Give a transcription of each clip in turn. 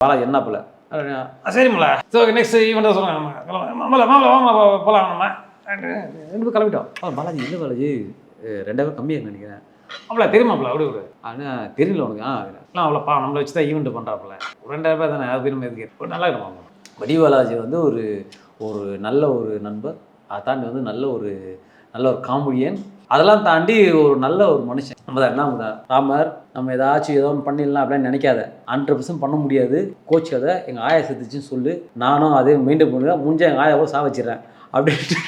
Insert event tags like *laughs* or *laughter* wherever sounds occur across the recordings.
பாலாஜி என்ன பிள்ளை? சரிம்ல சரி நெக்ஸ்ட் ஈவெண்ட் சொல்லுங்க மாமல மாமல வாமா போகலாம் நம்ம ரெண்டு பேரும் கிளம்பிட்டோம். ஆ, பாலாஜி இல்லை பாலாஜி. ரெண்டாயிரம் கம்மியாக நினைக்கிறேன். மாப்பிள தெரியுமாப்ல அப்படி ஒரு ஆனால் தெரியல உனக்கு. ஆ நான் அவ்வளோ பா நம்மளை வச்சு தான் ஈவெண்ட் பண்ணுறாப்புல ஒரு ரெண்டாயிரம் ரூபாய் தானே அது போய் நம்ம எதுக்கு நல்லா இருக்கும் வடி பாலாஜி வந்து ஒரு ஒரு நல்ல ஒரு நண்பர். அதை தாண்டி வந்து நல்ல ஒரு நல்ல ஒரு காமெடியன். அதெல்லாம் தாண்டி ஒரு நல்ல ஒரு மனுஷன். நம்ம தான் என்ன தான் ராமர் நம்ம ஏதாச்சும் ஏதோ ஒன்று பண்ணிடலாம் அப்படின்னு நினைக்காத. ஹண்ட்ரட் பர்சன்ட் பண்ண முடியாது. கோச் அதை எங்கள் ஆயா செத்துச்சுன்னு சொல்லு. நானும் அதே மெயின்டைன் பண்ணுவேன் முடிஞ்ச எங்கள் ஆயா கூட சா வச்சிடுறேன். அப்படின்ட்டு.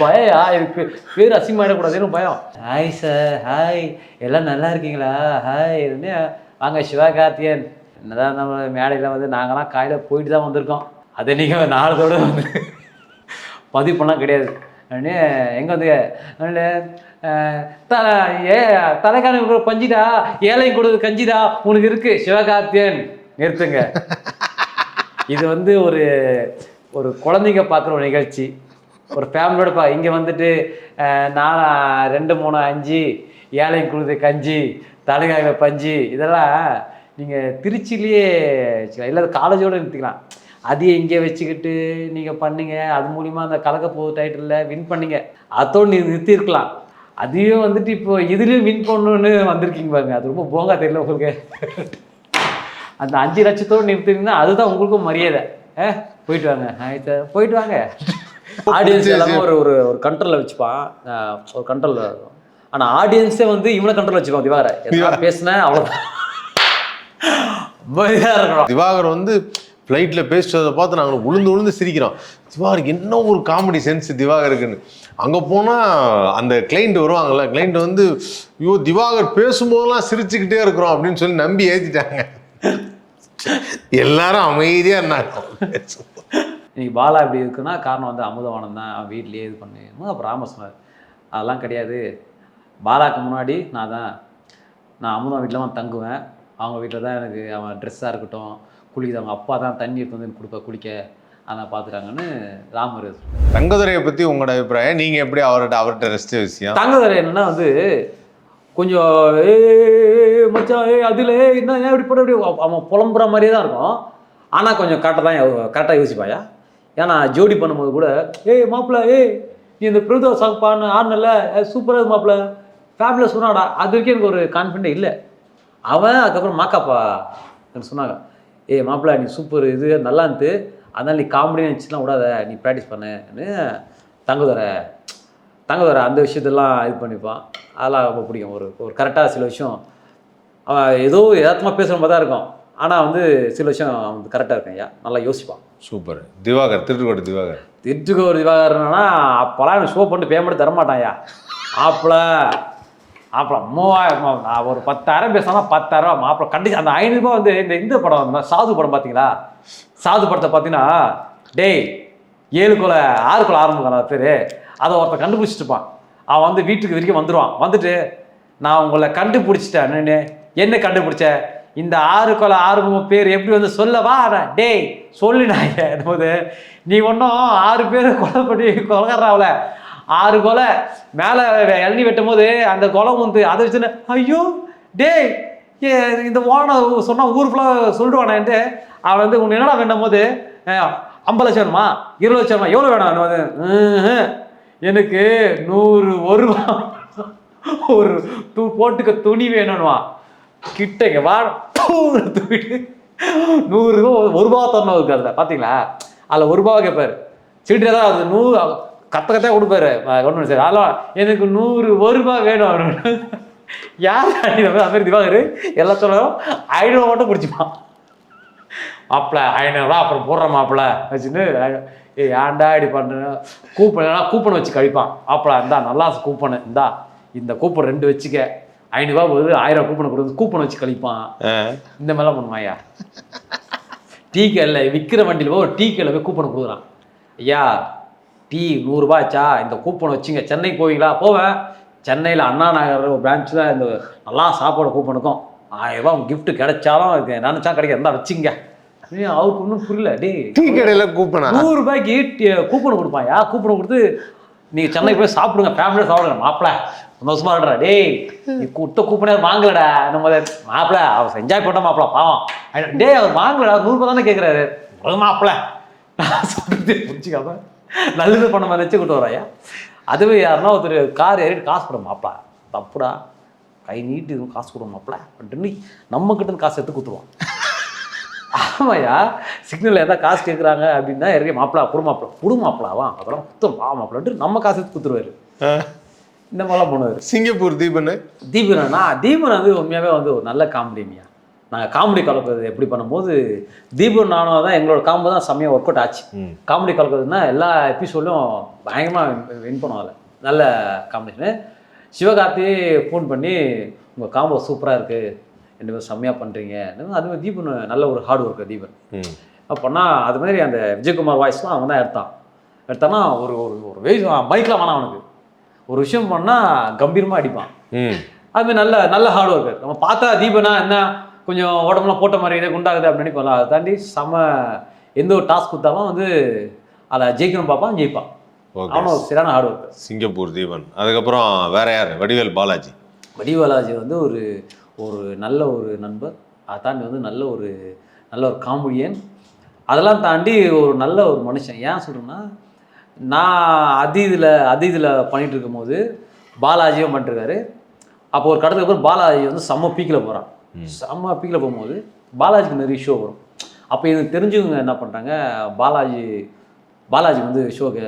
பயா எனக்கு பேர் அசிங்கமாயிடக்கூடாதுன்னு பயம். ஹாய் சார் ஹாய் எல்லாம் நல்லா இருக்கீங்களா? ஹாய் என்ன வாங்க சிவகார்த்தியன் என்னதான் நம்ம மேடையில் வந்து நாங்களாம் காலையில் போயிட்டு தான் வந்திருக்கோம். அதை நீங்கள் நாலு வந்து. பதிவு பண்ணலாம் கிடையாது எங்கே வந்து உடனே, அஹ், த ஏ தலைக்கான பஞ்சிடா ஏழையும் கொடுக்குது கஞ்சிடா உனக்கு இருக்கு. சிவகார்த்தியன் நிறுத்துங்க. *laughs* இது வந்து ஒரு ஒரு குழந்தைங்க பார்க்குற ஒரு நிகழ்ச்சி. ஒரு ஃபேமிலியோட பா இங்கே வந்துட்டு நான் ரெண்டு மூணு அஞ்சு ஏழை குழுது கஞ்சி தலைகாக பஞ்சு இதெல்லாம் நீங்கள் வச்சுக்கலாம் இல்லை காலேஜோடு நிறுத்திக்கலாம். அதையே இங்கே வச்சுக்கிட்டு நீங்கள் பண்ணீங்க. அது மூலிமா அந்த கலக்கப்போ டைட்டிலில் வின் பண்ணீங்க. அதோடு நீ நிறுத்தியிருக்கலாம். அதையும் வந்துட்டு இப்போ இதுலேயும் வின் பண்ணணுன்னு வந்திருக்கீங்க பாருங்க. அது ரொம்ப போங்கா தெரியல உங்களுக்கு. அந்த அஞ்சு லட்சத்தோடு நிறுத்தினீங்கன்னா அதுதான் உங்களுக்கும் மரியாதை. ஏ போயிட்டு வாங்க. போயிட்டு வாங்க. *laughs* ஆடியன்ஸ் எல்லாமே ஒரு ஒரு ஒரு கண்ட்ரோலில் வச்சுப்பான். ஒரு கண்ட்ரோலில் இருக்கும் ஆனால் ஆடியன்ஸே வந்து இவனை கண்ட்ரோல் வச்சுப்பான் திவாகரை. பேசினேன் அவ்வளோதான் இருக்கணும். திவாகர் வந்து ஃப்ளைட்டில் பேசுறதை பார்த்து நாங்கள் உளுந்து உளுந்து சிரிக்கிறோம். திவாகருக்கு என்ன ஒரு காமெடி சென்ஸ் திவாகருக்குன்னு. அங்கே போனால் அந்த கிளைண்ட் வருவாங்கல்ல கிளைண்ட் வந்து ஐயோ திவாகர் பேசும்போதெல்லாம் சிரிச்சுக்கிட்டே இருக்கிறோம் அப்படின்னு சொல்லி நம்பி ஏற்றிட்டாங்க எல்லாரும் அமைதியாக இருந்தாங்க. இன்னைக்கு பாலா இப்படி இருக்குன்னா காரணம் வந்து அமுதவானம் தான். அவன் வீட்லேயே இது பண்ணு. அப்புறம் ராம சொன்னார். அதெல்லாம் கிடையாது. பாலாக்கு முன்னாடி நான் தான் நான் அமுதம் வீட்டில் தான் தங்குவேன். அவங்க வீட்டில் தான் எனக்கு அவன் ட்ரெஸ்ஸாக இருக்கட்டும். குளிக்குது அவங்க அப்பா தான் தண்ணி எடுத்து வந்து எனக்கு கொடுப்ப குளிக்க. அதான் பார்த்துட்டாங்கன்னு ராமர். தங்கதுரையை பற்றி உங்களோட அபிப்பிராயம் நீங்கள் எப்படி அவர்கிட்ட அவர்கிட்ட ரெஸ்ட் விஷயம்? தங்கதுரை என்னன்னா வந்து கொஞ்சம் ஏய் மச்சான் ஏய் அதில் என்ன ஏன் இப்படி போட இப்படி அவன் புலம்புற மாதிரியே தான் இருக்கும். ஆனால் கொஞ்சம் கரெக்டாக தான் கரெக்டாக யோசிப்பாயா? ஏன்னா ஜோடி பண்ணும்போது கூட ஏய் மாப்பிள்ள ஏய் நீ இந்த பிரதோ சாங் பாடின ஆடினல சூப்பராக மாப்பிள்ள. ஃபேமிலியில் சொன்னாடா அது வரைக்கும் எனக்கு ஒரு கான்ஃபிடென்ட் இல்லை. அவன் அதுக்கப்புறம் மாக்காப்பா சொன்னாங்க ஏய் மாப்பிள்ள நீ சூப்பர் இது நல்லா அதனால் நீ காமெடி வச்சுலாம் விடாத. நீ ப்ராக்டிஸ் பண்ணுன்னு தங்குதரை தங்கதரை அந்த விஷயத்தெல்லாம் இது பண்ணிப்பான். அதெல்லாம் ரொம்ப பிடிக்கும். ஒரு ஒரு கரெக்டாக சில விஷயம். அவன் ஏதோ யதார்த்தமாக பேசுகிற மாதிரி தான் இருக்கும். ஆனால் வந்து சில விஷயம் அவன் வந்து கரெக்டாக இருக்கும் ஐயா. நல்லா யோசிப்பான். சூப்பர் திவாகர் திருட்டுக்கோட்டை திவாகர். திட்டுக்கு ஒரு திவாகரனா அப்போலாம் எனக்கு ஷோ பண்ணிட்டு பேமெண்ட் தரமாட்டான்யா ஆப்பிள அப்புறம் மூவாயிரம் நான் ஒரு பத்தாயிரம் பேசினா பத்தாயிரம் மாப்பிள. கண்டிச்சு அந்த ஐநூறுபா வந்து இந்த இந்த படம் வந்து சாது படம் பார்த்தீங்களா சாது படத்தை பார்த்தீங்கன்னா டேய் ஏழு கொலை ஆறு கொலை ஆரம்பிக்கலாம் பேர். அதை ஒருத்தன் கண்டுபிடிச்சிட்டுப்பான் அவன் வந்து வீட்டுக்கு வரைக்கும் வந்துடுவான் வந்துட்டு நான் உங்களை கண்டுபிடிச்சிட்டேன். என்ன கண்டுபிடிச்ச? இந்த ஆறு கொலை ஆறுமுகம் பேர் எப்படி வந்து சொல்லவா? டேய் சொல்லு நான் போது நீ ஒன்றும் ஆறு பேர் கொலை பண்ணி கொலகாராவில் ஆறு கொலை மேலே இளநி வெட்டும் போது அந்த கொலை வந்து அதை வச்சுன்னு ஐயோ டேய் ஏ இந்த ஓனர் சொன்னால் ஊர் ஃபுல்லாக சொல்லிடுவானேன்ட்டு அவன் வந்து உன்னை என்னடா வேண்டும் போது? ஐம்பது லட்சம் வேணுமா? இருபது லட்சம் வேணுமா? எவ்வளோ வேணும்? வந்து எனக்கு நூறு ஒரு ரூபா ஒரு தூ போட்டுக்க துணி வேணும்வா கிட்டங்க வா தூன்னு தூக்கிட்டு நூறு ரூபா ஒரு ரூபா தரணும் இருக்கு அதில். பார்த்தீங்களா அதில் ஒரு ரூபா கேட்பாரு சீட்டு தான் அது. நூறு கத்த கத்தா கொடுப்பாரு ஒன்று சரி. அதெல்லாம் எனக்கு நூறு ஒரு ரூபா வேணும் அப்படின்னு. யார் அடிக்கிற மாதிரி அது மாதிரி திவாகர்? எல்லாம் சொல்லணும் ஐநூறுவா மட்டும் பிடிச்சிப்பான் மாப்பிள்ள ஐநூறுரூவா அப்புறம் போடுற மாப்பிள்ள வச்சுன்னு ஏ ஏன்டா இப்படி பண்ணுறேன் கூப்பன் கூப்பன் வச்சு கழிப்பான். மாப்பிள்ள இந்தா நல்லா கூப்பனு. இந்தா இந்த கூப்பன் ரெண்டு வச்சுக்க. ஐநூறுரூவா ஒரு ஆயிரம் கூப்பனை கொடுத்து கூப்பன் வச்சு கழிப்பான். இந்த மாதிரிலாம் பண்ணுவாயா டீ கடையில் விற்கிற வண்டியில் போய் டீ கடையில் போய் கூப்பன் கொடுக்குறான். ஐயா டீ நூறுரூபா ஆச்சா இந்த கூப்பன் வச்சுங்க. சென்னைக்கு போவீங்களா? போவேன். சென்னையில் அண்ணா நகர் ஒரு பிரான்ச்சில் இந்த நல்லா சாப்பாடு கூப்பனுக்கும் ஆயிரம் ரூபாய் gift கிடைச்சாலும் நினச்சா கிடைக்கும் இருந்தால் வச்சுங்க. அவருக்கு ஒன்றும் புரியல. டேய் டீ கடையில் கூப்பினா நூறு ரூபாய்க்கு கூப்பன் கொடுப்பாயா? கூப்பன் கொடுத்து நீங்க சென்னை போய் சாப்பிடுங்க. ஃபேமிலியோட சாப்பிடுங்க. மாப்பிள சந்தோஷமா இருடா. டேய் நீ குட்ட கூப்பினர் வாங்கலடா. நம்ம மாப்பிள அவர் என்ஜாய் பண்ண மாப்பிள பாவம். டேய் அவர் வாங்கலடா. நூறு ரூபாய் தானே கேட்குறாரு அது மாப்பிள. நான் சொல்றது புரிஞ்சுக்காம நல்லது பண்ண மாதிரி வச்சு கூட்டு வரையா அதுவே யாருன்னா ஒருத்தர் கார் ஏறிட்டு காசு போட மாப்பிள. தப்புடா. கை நீட்டு எதுவும் காசு கொடுங்க மாப்பிள. அப்படின்ட்டு நம்ம கிட்ட இருந்து காசு எடுத்து குத்துருவான் ஆமாய்யா. சிக்னல் ஏதாவது காசு கேட்குறாங்க அப்படின்னா இறங்கி மாப்பிளா குடு மாப்பிளா. குடு மாப்பிளாவா? அதெல்லாம் குத்தம். வா மாப்பிளான்ட்டு நம்ம காசு எடுத்து குத்துருவாரு. இந்த மாதிரிலாம் பண்ணுவார். சிங்கப்பூர் தீபன் தீபனா தீபன் வந்து உண்மையாகவே வந்து ஒரு நல்ல காமெடினியா நாங்கள் காமெடி கலக்கிறது எப்படி பண்ணும்போது தீபன் நானும் தான் எங்களோட காம்போ தான் செம்மையாக ஒர்க் அவுட் ஆச்சு. காமெடி கலக்கிறதுனா எல்லா எபிசோடும் பயங்கரமாக வின் பண்ணுவோம் அதில். நல்ல காம்பினேஷனு சிவகார்த்தி ஃபோன் பண்ணி உங்கள் காம்போ சூப்பராக இருக்குது ரெண்டு பேரும் செம்மையாக பண்ணுறீங்க அது மாதிரி தீபன் நல்ல ஒரு ஹார்ட் ஒர்க்கர் தீபன். அப்போனா அது மாதிரி அந்த விஜயகுமார் வாய்ஸ்லாம் அவன் தான் எடுத்தான். எடுத்தானா ஒரு ஒரு ஒரு வெயிட் மைக்கில் வேணாம் அவனுக்கு. ஒரு விஷயம் பண்ணால் கம்பீரமாக அடிப்பான். ம். அதுமாதிரி நல்ல நல்ல ஹார்ட் ஒர்க்கர் நம்ம பார்த்தா தீபனா என்ன? கொஞ்சம் உடம்புலாம் போட்ட மாதிரி இதே குண்டாகுது அப்படின்னு நினைப்போம்ல. அதை தாண்டி செம எந்த ஒரு டாஸ்க் கொடுத்தாலும் வந்து அதை ஜெயிக்கணும் பார்ப்பான் ஜெயிப்பான் அவனும் ஒரு சரியான ஹார்ட் ஒர்க்கர் சிங்கப்பூர் தீபன். அதுக்கப்புறம் வேற யார்? வடிவேல் பாலாஜி. வடிவலாஜி வந்து ஒரு ஒரு நல்ல ஒரு நண்பர். அதை தாண்டி வந்து நல்ல ஒரு நல்ல ஒரு காமெடியன். அதெல்லாம் தாண்டி ஒரு நல்ல ஒரு மனுஷன். ஏன் சொல்கிறேன்னா நான் அதீதில் அதீதில் பண்ணிட்டு இருக்கும்போது பாலாஜியும் பண்ணிட்டுருக்காரு அப்போ ஒரு கடத்துக்கு அப்புறம் பாலாஜி வந்து செம்ம பீக்கில் போகிறான் செம்ம பீக்கில் போகும்போது பாலாஜிக்கு நிறைய ஷோ வரும். அப்போ எனக்கு தெரிஞ்சவங்க என்ன பண்ணுறாங்க பாலாஜி பாலாஜி வந்து ஷோ கே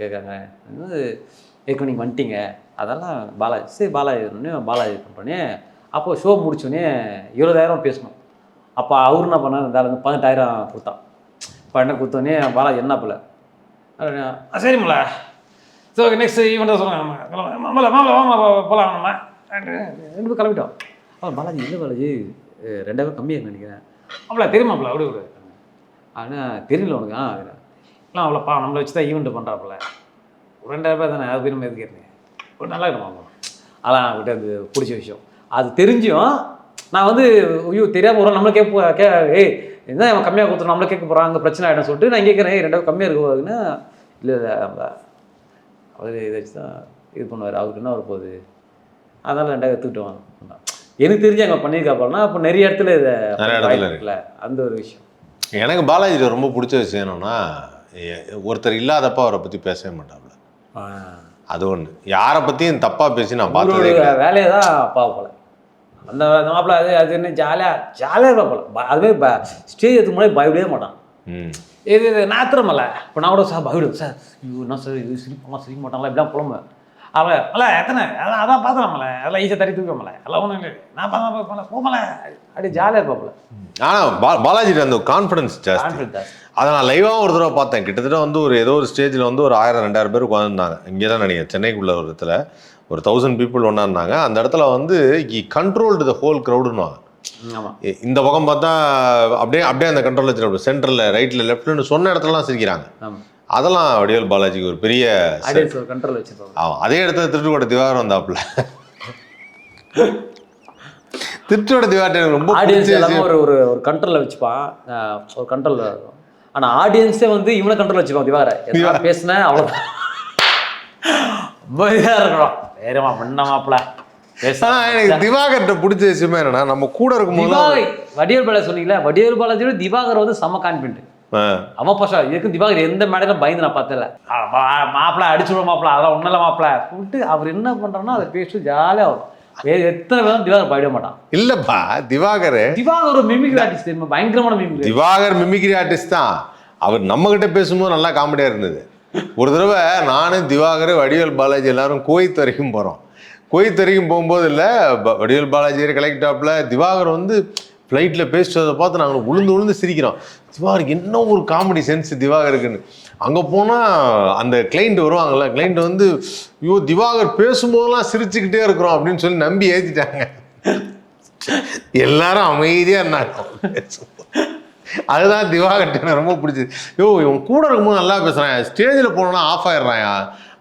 கேட்குறாங்க. வந்து ஏற்கனவே நீங்கள் வந்துட்டீங்க. அதெல்லாம் பாலாஜி சரி பாலாஜி உடனே பாலாஜி பண்ணுறோன்னே அப்போ ஷோ முடிச்சோடனே இருபதாயிரம் பேசணும். அப்போ அவர் என்ன பண்ணார் இந்த வந்து பதினெட்டாயிரம் கொடுத்தான். பன்னெண்டு கொடுத்தோடனே பாலாஜி என்ன போல சரி மல சரி ஓகே நெக்ஸ்ட் ஈவெண்ட்டாக சொல்லுங்க நம்ம மாமலை மாமல வாமா போகலாம் நம்ம ரெண்டு பேரும் கிளம்பிட்டோம். ஆ பாலாஜி இல்லை பாலாஜி. அஹ் ரெண்டாயிரம் கம்மியாக நினைக்கிறேன். மாப்பிள தெரியுமாப்ல? அப்படி விடு. ஆனால் தெரியல உனக்கு. ஆ இல்லை அவ்வளோப்பா நம்மளை வச்சு தான் ஈவெண்ட் பண்ணுறாப்புல ஒரு ரெண்டாயிரம் ரூபாய் தானே அது போய் நம்ம எதுக்கு கேட்டேன் ஒரு நல்லா இருக்கும் அதான் அவங்ககிட்ட அது பிடிச்ச விஷயம். அது தெரிஞ்சும் நான் வந்து ஐயோ தெரியாமல் ஒரு நம்மளை கேட்ப கே ஏய் என்ன அவன் கம்மியாக கொடுத்துரும் நம்மளை கேட்க போகிறான் அங்கே பிரச்சனை ஆகிடும் சொல்லிட்டு நான் கேட்குறேன் ஏய் ரெண்டாயிரம் கம்மியாக இருக்குதுன்னா இல்லை இல்லை நம்ம அவர் இதை வச்சு தான் இது பண்ணுவார். அவருக்கு என்ன வரப்போகுது? அதனால் ரெண்டாவது எடுத்துக்கிட்டோம் எனக்கு தெரிஞ்சு அங்கே பண்ணியிருக்காப்பாருன்னா அப்போ நிறைய இடத்துல இதை நிறைய இடத்துல. இருக்குல்ல அந்த ஒரு விஷயம். எனக்கு பாலாஜியில் ரொம்ப பிடிச்ச விஷயம் என்னன்னா ஒருத்தர் இல்லாதப்ப அவரை பற்றி பேசவே மாட்டாப்புல அது ஒன்று யாரை பற்றியும் தப்பாக பேசி நான் பார்த்ததே வேலையை தான் பார்க்க போல அந்த மாப்பிள்ள அது அது என்ன ஜாலியாக ஜாலியாக இருப்பா போல ப- அதுவே ஸ்டேஜ் எடுத்து முன்னாடி பயப்படவே மாட்டான். இது இது நாத்திரமல்ல இப்போ நான் கூட சார் பயப்படுவேன். சார் ஐயோ என்ன சார் இது சிரிப்பாங்க சிரிக்க மாட்டாங்களா? இப்படிலாம் புலம்பு அல்ல எத்தனை? அதான் அதான் பார்த்தலாம்ல அதெல்லாம் ஈஸியாக தட்டி தூக்கமல எல்லாம் ஒன்றும் இல்லை நான் பார்த்தா போமல அப்படியே ஜாலியாக இருப்பா போல ஆனால் பா பாலாஜிட்ட அந்த கான்ஃபிடன்ஸ் ஜாஸ்தி. அதை நான் லைவாக ஒரு தடவை பார்த்தேன். கிட்டத்தட்ட வந்து ஒரு ஏதோ ஒரு ஸ்டேஜில் வந்து ஒரு ஆயிரம் ரெண்டாயிரம் பேர் உட்காந்துருந்தாங்க இங்கே தான் நினைக்கிறேன். சென்னைக்குள்ள ஒரு இடத்துல ஒரு தௌசண்ட் பீப்புள் ஒன்றாந்தாங்க அந்த இடத்துல வந்து இ கண்ட்ரோல்டு த ஹோல் இ- இந்த பக்கம் பார்த்தா அப்படியே அப்படியே அந்த கண்ட்ரோல் வச்சுருப்போம் சென்டரில் ரைட்டில் லெஃப்ட்னு சொன்ன இடத்துலலாம் சிரிக்கிறாங்க. அதெல்லாம் வடிவேல் பாலாஜிக்கு ஒரு பெரிய கண்ட்ரோல் வச்சுருப்பாங்க. ஆமாம் அதே இடத்துல திருட்டுக்கோட திவாகர் வந்தாப்புல. திருட்டுக்கோட திவாகர் எனக்கு ரொம்ப ஆடியன்ஸ் எல்லாமே. ஒரு ஒரு ஒரு கண்ட்ரோலில் வச்சுப்பான். ஒரு கண்ட்ரோலில் இருக்கும். ஆனால் ஆடியன்ஸே வந்து இவனை கண்ட்ரோல் வச்சுப்பான் திவாகரை. எதாவது பேசினேன் அவ்வளோதான் அமைதியாக இருக்கணும். வேறமா பண்ண எனக்கு திவாகர்கிட்ட பிடிச்ச விஷயமே என்னன்னா நம்ம கூட இருக்கும்போது வடிவேல் பாலாஜி சொன்னீங்களா வடிவேல் பாலாஜியோட திவாகர் வந்து செம்ம கான்ஃபிடென்ட் அவன் பசா இதுக்கு திவாகர் எந்த மேடையில பயந்து நான் பார்த்தல மாப்பிள அடிச்சுடுவோம் மாப்பிள அதெல்லாம் ஒன்றும் இல்லை மாப்பிள சொல்லிட்டு அவர் என்ன பண்றாருன்னா அதை பேசி ஜாலியாக வரும். வேற எத்தனை பேரும் திவாகர் பயப்பட மாட்டான். இல்லப்பா திவாகர். திவாகர் ஒரு மிமிக்ரி ஆர்டிஸ்ட் தெரியுமா? பயங்கரமான மிமிக்ரி திவாகர் மிமிக்ரி ஆர்டிஸ்ட் தான். அவர் நம்ம கிட்ட பேசும்போது நல்லா காமெடியா இருந்தது. ஒரு தடவை நானும் திவாகர் வடிவேல் பாலாஜி எல்லாரும் கோயத் வரைக்கும் போறோம். கோயத் வரைக்கும் போகும்போது இல்லை வடிவேல் பாலாஜி கலெக்ட் ஆப்ல திவாகர் வந்து ஃப்ளைட்டில் பேசுறதை பார்த்து நாங்கள் உளுந்து உளுந்து சிரிக்கிறோம். திவாகர் என்ன ஒரு காமெடி சென்ஸ் திவாகருக்குன்னு? அங்கே போனால் அந்த கிளைண்ட் வருவாங்கள்ல கிளைண்ட் வந்து ஐயோ திவாகர் பேசும்போதெல்லாம் சிரிச்சுக்கிட்டே இருக்கிறோம் அப்படின்னு சொல்லி நம்பி ஏற்றிட்டாங்க எல்லாரும் அமைதியாக இருந்தாங்க. அதுதான் திவாகர்ட்ட எனக்கு ரொம்ப பிடிச்சது. யோ இவன் கூட இருக்கும்போது நல்லா பேசுகிறான் ஸ்டேஜில் போனோன்னா ஆஃப் ஆயிடுறாயா?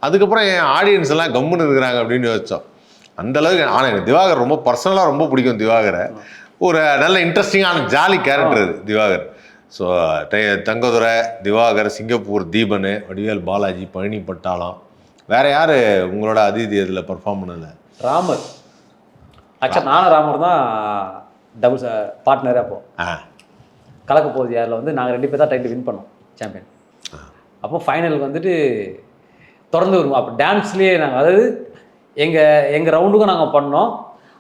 அதுக்கப்புறம் என் ஆடியன்ஸ் எல்லாம் கம்முன்னு இருக்கிறாங்க அப்படின்னு யோசிச்சோம். அந்தளவுக்கு ஆனால் எனக்கு திவாகர் ரொம்ப பர்சனலாக ரொம்ப பிடிக்கும் திவாகரை. ஒரு நல்ல இன்ட்ரெஸ்டிங்கான ஜாலி கேரக்டர் அது திவாகர். ஸோ தங்கதுரை திவாகர் சிங்கப்பூர் தீபன் வடிவேல் பாலாஜி பழனி பட்டாளம். வேற யாரு உங்களோட அதிதி இதில் பெர்ஃபார்ம் பண்ணல? ராமர். ஆக்சுவலாக நானும் ராமர் தான் டபுள் பார்ட்னரே அப்போ கலக்க போகுது யாரில் வந்து நாங்கள் ரெண்டு பேர் தான் டைட்டில் வின் பண்ணோம் சாம்பியன் அப்போ ஃபைனலுக்கு வந்துட்டு தொடர்ந்து வருவோம். அப்போ டான்ஸ்லேயே நாங்கள் அதாவது எங்கள் எங்கள் ரவுண்டுக்கும் நாங்கள் பண்ணோம்.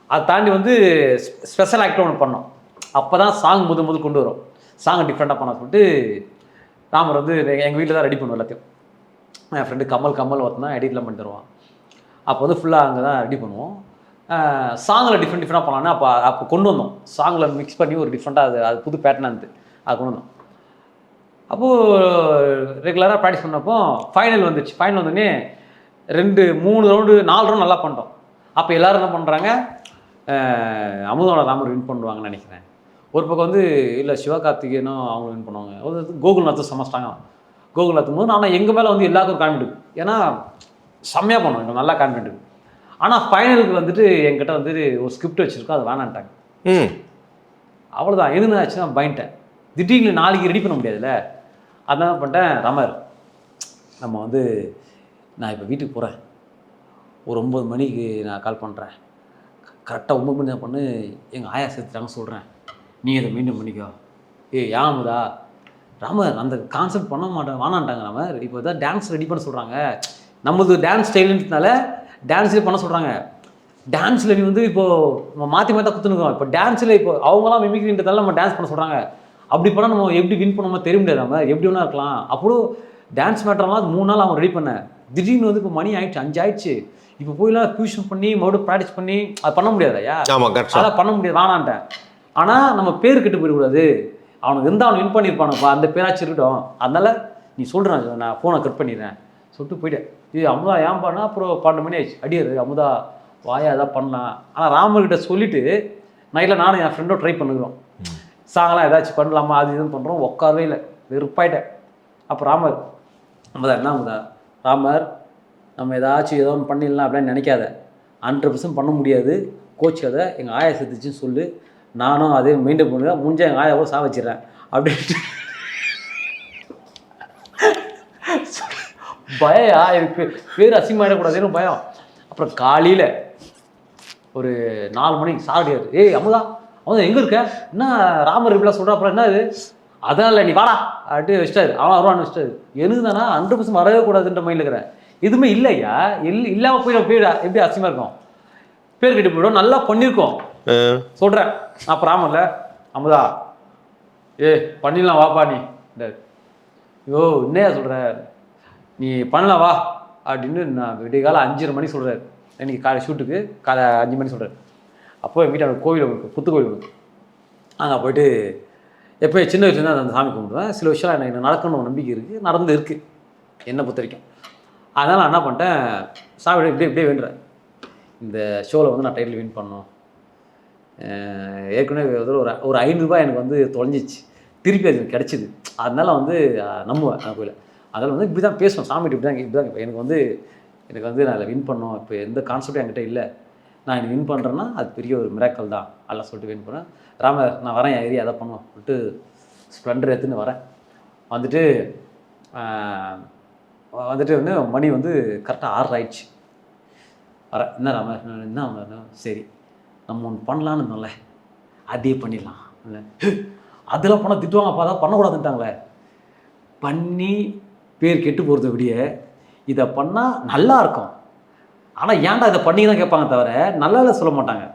அதை தாண்டி வந்து ஸ்பெஷல் ஆக்ட் ஒன்று பண்ணோம். அப்போ தான் சாங் முத முதல் கொண்டு வரும். சாங்கை டிஃப்ரெண்ட்டாக பண்ண சொல்லிட்டு ராமர் வந்து எங்கள் வீட்டில் தான் ரெடி பண்ணுவோம் எல்லாத்தையும். என் ஃப்ரெண்டு கமல் கமல் ஒருத்தனா எடிட்லாம் பண்ணி தருவான். அப்போ வந்து ஃபுல்லாக அங்கே தான் ரெடி பண்ணுவோம். சாங்கில் டிஃப்ரெண்ட் டிஃப்ரெண்டாக பண்ணலான்னு அப்போ அப்போ கொண்டு வந்தோம். சாங்கில் மிக்ஸ் பண்ணி ஒரு டிஃப்ரெண்ட்டாக அது அது புது பேட்டர்னாக இருந்து அது கொண்டு வந்தோம். அப்போது ரெகுலராக ப்ராக்டிஸ் பண்ணப்போ ஃபைனல் வந்துச்சு. ஃபைனல் வந்தோடனே ரெண்டு மூணு ரவுண்டு நாலு ரவுண்ட் நல்லா பண்ணிட்டோம். அப்போ எல்லோரும் என்ன பண்ணுறாங்க அமுதோட ராமர் வின் பண்ணுவாங்கன்னு நினைக்கிறேன். ஒரு பக்கம் வந்து இல்லை சிவகார்த்திகேயனும் அவங்க வின் பண்ணுவாங்க? ஒரு கோகுல்நாத்தும் சமஸ்டாங்க கோகுல்நாத்தும் போது ஆனால் எங்கள் மேலே வந்து எல்லாருக்கும் கான்ஃபிடென்ட் ஏன்னா செம்மையாக பண்ணுவோம் எங்களுக்கு நல்லா கான்ஃபிடென்ட் ஆனால் ஃபைனலுக்கு வந்துட்டு என்கிட்ட வந்துட்டு ஒரு ஸ்கிரிப்ட் வச்சுருக்கோம் அது வேணான்ட்டாங்க. ம். அவ்வளோதான் எதுன்னு ஆச்சுன்னா பயன்ட்டேன் திடீர்னு நாளைக்கு ரெடி பண்ண முடியாதுல்ல? அதான் பண்ணிட்டேன். ரமர் நம்ம வந்து நான் இப்போ வீட்டுக்கு போகிறேன் ஒரு ஒம்பது மணிக்கு நான் கால் பண்ணுறேன் கரெக்டாக ஒம்பது மணி தான் பண்ணு. எங்கள் ஆயா சேர்த்துட்டாங்க சொல்கிறேன் நீ இதை மீண்டும் பண்ணிக்கோ. ஏய் யாமுதா ராமர் அந்த கான்செப்ட் பண்ண மாட்டேன் வேணான்ட்டாங்க ராமர் இப்போ தான் டான்ஸ் ரெடி பண்ண சொல்கிறாங்க நம்மளது டான்ஸ் ஸ்டைலுன்றதுனால டான்ஸ்லேயே பண்ண சொல்கிறாங்க டான்ஸில் நீ வந்து இப்போ நம்ம மாற்றி மாற்றி குத்துனுக்கோம் இப்போ டான்ஸில் இப்போ அவங்களாம் மிமிக்ரின்றதால நம்ம டான்ஸ் பண்ண சொல்கிறாங்க அப்படி பண்ணால் நம்ம எப்படி வின் பண்ணாமோ தெரிய முடியாது நம்ம எப்படி வேணா இருக்கலாம். அப்புறம் டான்ஸ் மேட்டர்லாம் அது மூணு நாள் அவன் ரெடி பண்ணேன் திடீர்னு வந்து இப்போ மணி ஆயிடுச்சு அஞ்சு ஆயிடுச்சு. இப்போ போயெல்லாம் டியூஷன் பண்ணி மறுபடியும் ப்ராக்டிஸ் பண்ணி அது பண்ண ஆமாம் கரெக்ட் அதெல்லாம் பண்ண முடியாது வேணான்ட்டேன். ஆனால் நம்ம பேர் கெட்டு போயிடக்கூடாது. அவனுக்கு இருந்தால் அவன் வின் பண்ணியிருப்பானுப்பா அந்த பேராச்சும் இருக்கட்டும். அதனால நீ சொல்கிறேன் நான் ஃபோனை கட் பண்ணிடுறேன். சொல்லிட்டு போயிட்டேன். இது அமுதா ஏன் பண்ணா அப்புறம் பன்னெண்டு மணி ஆயிடுச்சு. அடியாது அமுதா வாயா எதாவது பண்ணலாம் ஆனால் ராமர்கிட்ட சொல்லிட்டு நைட்டில் நானும் என் ஃப்ரெண்டும் ட்ரை பண்ணுகிறோம் சாங்கெல்லாம் ஏதாச்சும் பண்ணலாமா? அது இதுன்னு பண்ணுறோம் உட்காரவே இல்லை. வெறுப்பாயிட்டேன். அப்போ ராமர் அமுதா என்ன அமுதா? ராமர் நம்ம ஏதாச்சும் ஏதோ ஒன்று பண்ணிடலாம் அப்படின்னு நினைக்காத. ஹண்ட்ரட் பர்சன்ட் பண்ண முடியாது. கோச் அதை எங்கள் ஆயா செத்துச்சுன்னு சொல்லு. நானும் அதே மெயின்டைன் பண்ணுவேன் முடிஞ்ச எங்கள் ஆயா கூட சா வச்சிடுறேன் அப்படின்ட்டு. பயா எனக்கு பேர் அசிங்கமாயிடக்கூடாதுன்னு பயம். அப்புறம் காலையில் ஒரு நாலு மணிக்கு சாரடியார் ஏய் அமுதா அமுதா எங்கே இருக்க? என்ன ராமர் இப்படிலாம் சொல்கிறா அப்புறம் என்ன இது? அதான் இல்லை நீ வாடா அப்படின்ட்டு வச்சிட்டாரு. அவன் வருவான்னு வச்சிட்டாரு. எனக்கு தானே ஹண்ட்ரட் பர்சன்ட் வரவே கூடாதுன்ற மைண்டில் இருக்கிறேன். எதுவுமே இல்லையா? இல் இல்லாமல் போயிட போயிடா எப்படி அசிங்கமாக இருக்கும்? பேர் கட்டி போயிடும். நல்லா பண்ணியிருக்கோம் சொல்கிறேன் அப்புறம் ராமர்ல அமுதா. ஏ பண்ணிடலாம் வாப்பா நீ. இந்த ஐயோ என்னையா சொல்கிற நீ பண்ணலாம் வா அப்படின்னு நான் விடிய காலம் அஞ்சரை மணி சொல்கிறாரு இன்னைக்கு காலை ஷூட்டுக்கு காலை அஞ்சு மணி சொல்கிறார் அப்போ எங்கள் வீட்டில் கோவில் புத்து கோவில் இருக்குது அங்கே போயிட்டு எப்போ சின்ன வயசுலேருந்து அந்த சாமி கும்பிடுவேன். சில விஷயம் எனக்கு நடக்கணும் நம்பிக்கை இருக்குது நடந்து இருக்குது என்னை பொறுத்த வரைக்கும். அதனால் நான் என்ன பண்ணிட்டேன் சாமி இப்படியே இப்படியே வேண்டுறேன். இந்த ஷோவில் வந்து நான் டைட்டில் வின் பண்ணோம் ஏற்கனவே ஒரு ஒரு ஒரு ஐநூறுரூபா எனக்கு வந்து தொலைஞ்சிச்சு. திருப்பி அது எனக்கு கிடச்சிது. அதனால் வந்து நம்புவேன் நான் கோயில. அதனால் வந்து இப்படி தான் பேசணும். சாமிகிட்ட இப்படி தான் இப்படி தான் எனக்கு வந்து எனக்கு வந்து நான் அதில் வின் பண்ணோம். இப்போ எந்த கான்செப்டும் என்கிட்ட இல்லை. நான் எனக்கு வின் பண்ணுறேன்னா அது பெரிய ஒரு மிராக்கல் தான். அதெல்லாம் சொல்லிட்டு வின் பண்ணேன் ராமர் நான் வரேன் ஏறி அதை பண்ணுவோம் சொல்லிட்டு ஸ்ப்ளெண்டர் எடுத்துன்னு வரேன். வந்துட்டு வந்துட்டு வந்து மணி வந்து கரெக்டாக ஆறு ஆயிடுச்சு. வரேன். என்ன ராமர் என்ன சரி. நம்ம ஒன்று பண்ணலான்னு இருந்தோம்ல அதே பண்ணிடலாம். அதில் பண்ண திட்டுவாங்க. அப்போதான் அதான் பண்ணக்கூடாதுன்ட்டாங்களே. பண்ணி பேர் கெட்டு போகிறத விடிய இதை பண்ணால் நல்லா இருக்கும். ஆனால் ஏன்டா இதை பண்ணி தான் கேட்பாங்க தவிர நல்லா இல்லை சொல்ல மாட்டாங்க.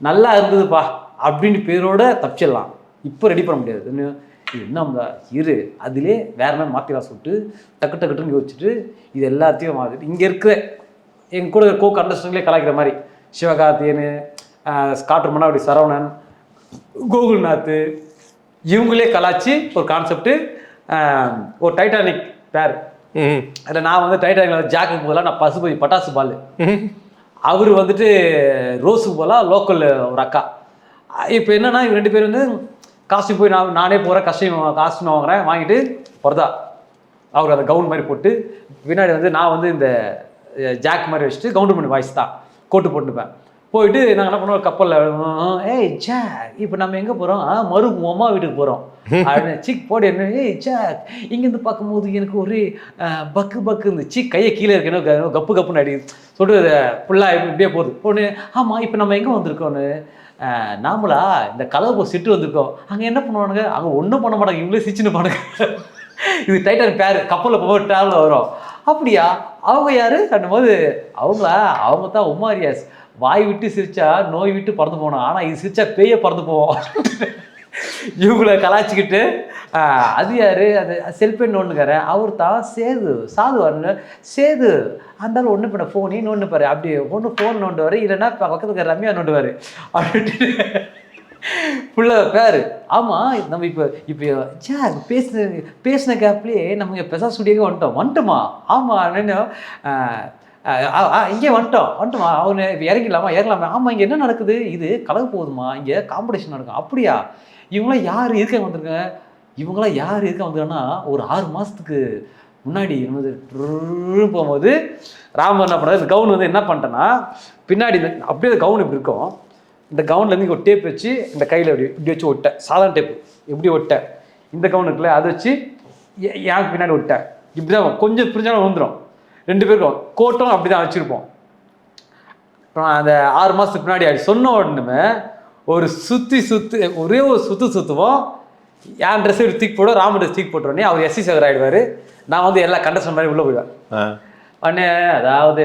நல்லா இருந்ததுப்பா அப்படின்னு பேரோட தப்பிச்சிடலாம். இப்போ ரெடி பண்ண முடியாது. என்ன இரு. அதிலே வேற மாதிரி மாற்றிலாம் சொல்லிட்டு டக்கு டக்கு டக்குன்னு யோசிச்சுட்டு இது எல்லாத்தையும் மாற்றிட்டு இங்கே இருக்கிற எங்க கூட கோ கண்டஸ்டன்ட்லேயே கலாய்க்கிற மாதிரி. சிவகார்த்தியனு ஸ்காட்ரு மன்னாடி சரவணன் கோகுல்நாத் இவங்களே கலாய்ச்சி ஒரு கான்செப்ட்டு ஒரு டைட்டானிக் பேர் அதில் நான் வந்து டைட்டானிக் ஜாக்குக்கு போதெல்லாம் நான் பசுபதி பட்டாசு பால். அவர் வந்துட்டு ரோஸுக்கு போகலாம் லோக்கல் ஒரு அக்கா. இப்போ என்னன்னா இவங்க ரெண்டு பேரும் வந்து காஸ்டியூம் போய் நான் நானே போகிறேன் காஸ்டியூம் காஸ்டியூம் வாங்குறேன் வாங்கிட்டு போகிறதா அவர் அந்த கவுன் மாதிரி போட்டு பின்னாடி வந்து நான் வந்து இந்த ஜாக் மாதிரி வச்சுட்டு கவுண்டர் பண்ணி வாய்ஸ் தான் கோட்டு போட்டுப்பேன். போயிட்டு நாங்கள் என்ன பண்ணுவோம்? கப்பலில் ஏய் ஜே இப்போ நம்ம எங்கே போகிறோம் மறு உன் வீட்டுக்கு போகிறோம் அப்படின்னு சிக் போடு என்ன ஏய் ஜே இங்கேருந்து பார்க்கும்போது எனக்கு ஒரே பக்கு பக்கு இந்த சிக் கையை கீழே இருக்கு கப்பு கப்புன்னு அடி சொல்லிட்டு ஃபுல்லாக இப்படியே போகுது. ஒன்று ஆமாம் இப்போ நம்ம எங்கே வந்திருக்கோன்னு நாமளா இந்த கலவை சிட்டு வந்திருக்கோம். அங்கே என்ன பண்ணுவானுங்க? அங்கே ஒன்றும் பண்ண மாட்டாங்க. இவங்களே சிச்சுன்னு பண்ணுங்க இது டைட்டன் பேர். கப்பலில் போக ட்ராவலில் வரும். அப்படியா? அவங்க யாரு? போது அவங்களா? அவங்க தான் உமாரியாஸ். வாய் விட்டு சிரிச்சா நோய் விட்டு பறந்து போனோம் ஆனால் இது சிரிச்சா பேய பறந்து போவோம். இவங்கள கலாய்ச்சிக்கிட்டு அது யாரு? அது செல்பெண் நோண்டுக்காரன் அவர் தான் சேது சாது வரணும் சேது அந்த ஒன்று பண்ண ஃபோனே நோண்டுப்பாரு அப்படி ஒன்று ஃபோன் நோண்டுவார் இல்லைன்னா பக்கத்துல இருக்க ரம்யா நோண்டுவார். அப்படின்ட்டு ஃபுல்லாக பேர். ஆமாம் நம்ம இப்போ இப்போ சே பேசின பேசின கேப்லேயே நம்ம இங்கே பெசா ஸ்டுடியோக்கு வந்துட்டோம். வந்துட்டோமா? ஆமாம் என்னென்ன இங்கே வந்துட்டோம். வந்துட்டோமா. அவனு இப்போ இறங்கிடலாமா? இறங்கலாமா. ஆமாம் இங்கே என்ன நடக்குது? இது கலகு போகுதுமா? இங்கே காம்படிஷன் நடக்கும். அப்படியா? இவங்களாம் யார் இருக்க வந்திருக்க இவங்களாம் யார் இருக்க வந்திருக்கன்னா ஒரு ஆறு மாதத்துக்கு முன்னாடி இருந்தது போகும்போது ராமர் என்ன பண்ணுறது இந்த கவுன் வந்து என்ன பண்ணிட்டேன்னா பின்னாடி இந்த அப்படியே கவுன் இப்படி இருக்கும். இந்த கவுன்லேருந்து இங்கே ஒரு டேப் வச்சு இந்த கையில் இப்படி இப்படி வச்சு ஒட்டேன் சாதாரண டேப்பு எப்படி ஒட்டேன் இந்த கவுன் இருக்குல்ல அதை வச்சு எனக்கு பின்னாடி விட்டேன் இப்படி தான் கொஞ்சம் பிரிஞ்சாலும் வந்துடும் ரெண்டு பேருக்கும் கோட்டும் அப்படி தான் வச்சுருப்போம். அப்புறம் அந்த ஆறு மாதத்துக்கு முன்னாடி அப்படி சொன்ன உடனே ஒரு சுற்றி சுத்து ஒரே ஒரு சுற்று சுற்றுவோம் என் ட்ரெஸ் எடுத்து தூக்கி போடுவோம் ராம ட்ரெஸ் தூக்கி போட்டுருவோன்னே அவர் எஸ்சி சேகர் ஆகிடுவார் நான் வந்து எல்லா கண்டஸ்டன் மாதிரி உள்ளே போயிடுவேன். அண்ணே அதாவது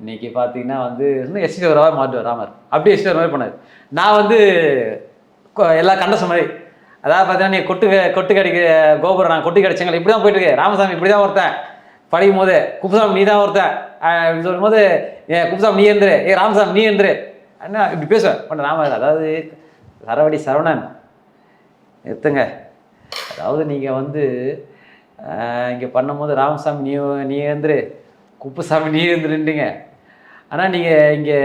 இன்னைக்கு பார்த்தீங்கன்னா வந்து இன்னும் எஸ்சி சேகராக மாட்டுவார் ராமர். அப்படியே எஸ்சி மாதிரி பண்ணார் நான் வந்து எல்லா கண்டஸ்டன் மாதிரி அதாவது பார்த்தீங்கன்னா நீ கொட்டு கொட்டு கடிக்க கோபுரம் நான் கொட்டு கடிச்சங்கள இப்படி தான் போயிட்டு இருக்கு. ராமசாமி இப்படி தான் ஒருத்தன். படிக்கும் போது குப்புசாமி நீ தான் ஒருத்தன். அப்படின்னு இப்படி சொல்லும்போது ஏ குப்புசாமி நீ எந்திரு ஏ ராமசாமி நீ எந்திரு அண்ணா இப்படி பேசுவேன் பண்ண ராம அதாவது சரவடி சரவணன். எத்துங்க அதாவது நீங்கள் வந்து இங்கே பண்ணும்போது ராமசாமி நீ நீ எழுந்துரு குப்புசாமி நீ எழுந்துருன்றீங்க ஆனால் நீங்கள் இங்கே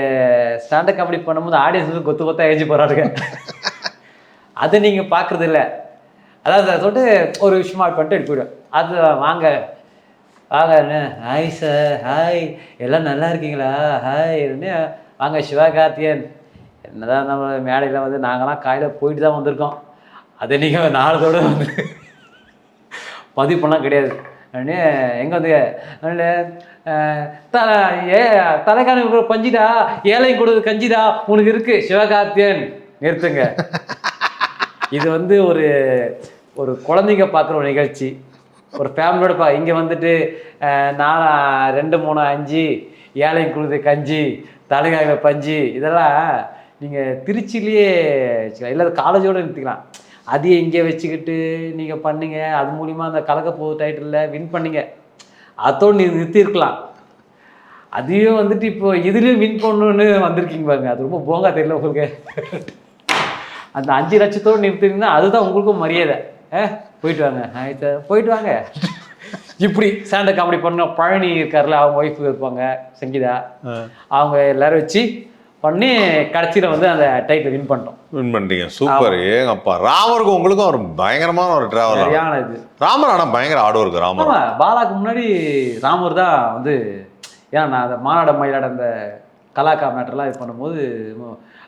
ஸ்டாண்டப் காமெடி பண்ணும்போது ஆடியன்ஸ் வந்து கொத்து கொத்தா ஏஞ்சி போகிறாருங்க அது நீங்கள் பார்க்குறது இல்லை அதாவது அதை சொல்லிட்டு ஒரு விஷயமா பண்ணிட்டு எடுத்து போயிடுவேன் அது வாங்க. வாங்க என்ன? ஹாய் சார் ஹாய் எல்லாம் நல்லா இருக்கீங்களா? ஹாய் வாங்க சிவகார்த்தியன் என்னதான் நம்ம மேடையில் வந்து நாங்களாம் காலையில் போயிட்டு தான் வந்திருக்கோம். அதை நீங்கள் நாளத்தோடு வந்து பதிவு கிடையாது. அப்படின்னு எங்கே வந்து த ஏ தலைக்கான பஞ்சிடா ஏழை கொடுக்குறது கஞ்சிடா உனக்கு இருக்கு. சிவகார்த்தியன் நிறுத்துங்க. இது வந்து ஒரு ஒரு குழந்தைங்க பார்க்குற ஒரு நிகழ்ச்சி. ஒரு ஃபேமிலியோட பா இங்கே வந்துட்டு நான் ரெண்டு மூணு அஞ்சு ஏழை குழுது கஞ்சி தலைக்காக பஞ்சு இதெல்லாம் நீங்கள் திருச்சிலேயே வச்சுக்கலாம். இல்லை காலேஜோடு நிறுத்திக்கலாம் அதையே இங்கே வச்சுக்கிட்டு நீங்கள் பண்ணுங்கள் அது மூலிமா அந்த கலக்கப்போ டைட்டிலில் வின் பண்ணீங்க. அதோடு நீ நிறுத்தியிருக்கலாம். அதையும் வந்துட்டு இப்போ இதுலேயும் வின் பண்ணணுன்னு வந்திருக்கீங்க பாருங்க. அது ரொம்ப போங்கா தெரியல உங்களுக்கு. அந்த அஞ்சு லட்சத்தோடு நிறுத்தினீங்கன்னா அதுதான் உங்களுக்கும் மரியாதை. ஆ போயிட்டு வாங்க. ஹாய் சார் போயிட்டு வாங்க. இப்படி ஸ்டாண்டப் காமெடி பண்ண பழனி இருக்கார்ல அவங்க ஒய்ஃப் இருப்பாங்க சங்கீதா. அவங்க எல்லாரும் வச்சு பண்ணி கடைசியில் வந்து அந்த டைட்டில் வின் பண்ணிட்டோம். வின் பண்ணிட்டீங்க. சூப்பர் ஏங்கப்பா ராமருக்கும் உங்களுக்கும் ஒரு பயங்கரமான ஒரு டிராவல் சரியான இது. ராமர் ஆனா பயங்கர ஆடு இருக்கு ராமர். பாலாக்கு முன்னாடி ராமர் தான் வந்து ஏன்னா நான் அந்த மாநாட மயிலாட அந்த கலாக்கா மேட்டர்லாம் இது பண்ணும்போது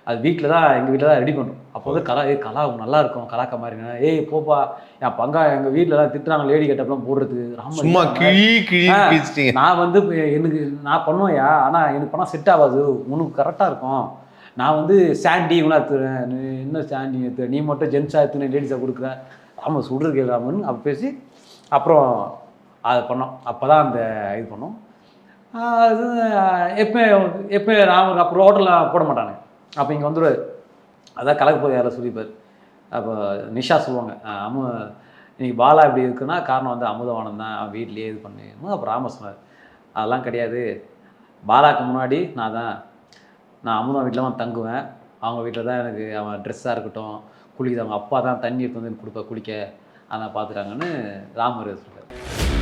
அது வீட்டில் தான் எங்கள் வீட்டில் தான் ரெடி பண்ணும் அப்போ வந்து கலா ஏய் கலா உனக்கு நல்லா இருக்கும் கலாக்கா மாதிரி. ஏய் போப்பா என் பங்கா எங்கள் வீட்டிலலாம் திட்டுறாங்க லேடி கட்டப்லாம் போடுறதுக்கு. சும்மா கிழி கிழி நான் வந்து எனக்கு நான் பண்ணுவேன்யா ஆனால் எனக்கு பண்ணால் செட் ஆகாது. உனக்கு கரெக்டாக இருக்கும். நான் வந்து சாண்டி இவனா எடுத்துறேன் என்ன சாண்டி எடுத்து நீ மட்டும் ஜென்ஸாக எடுத்துன்னு லேடிஸாக கொடுக்குற? ஆமாம் சுடுறது கேட்கலாமன்னு அப்போ பேசி அப்புறம் அதை பண்ணோம். அப்போ தான் அந்த இது பண்ணோம். அது எப்போ எப்போ ராமர் அப்புறம் ஹோட்டலில் போட மாட்டானே அப்போ இங்கே வந்துடுவார் அதான் கலக்கு போய் யாரை சொல்லிப்பார். அப்போ நிஷா சொல்லுவாங்க அம்மு இன்னைக்கு பாலா இப்படி இருக்குன்னா காரணம் வந்து அமுதவானம் தான் அவன் வீட்லேயே இது பண்ணு அப்புறம் ராம சொன்னார். அதெல்லாம் கிடையாது. பாலாக்கு முன்னாடி நான் தான் நான் அமுதம் வீட்டில் தான் தங்குவேன். அவங்க வீட்டில் தான் எனக்கு அவன் ட்ரெஸ்ஸாக இருக்கட்டும் குளிக்குது அவங்க அப்பா தான் தண்ணி எடுத்து வந்து எனக்கு கொடுப்ப குளிக்க. அதான் பார்த்துட்டாங்கன்னு ராமர் சொல்லுவார்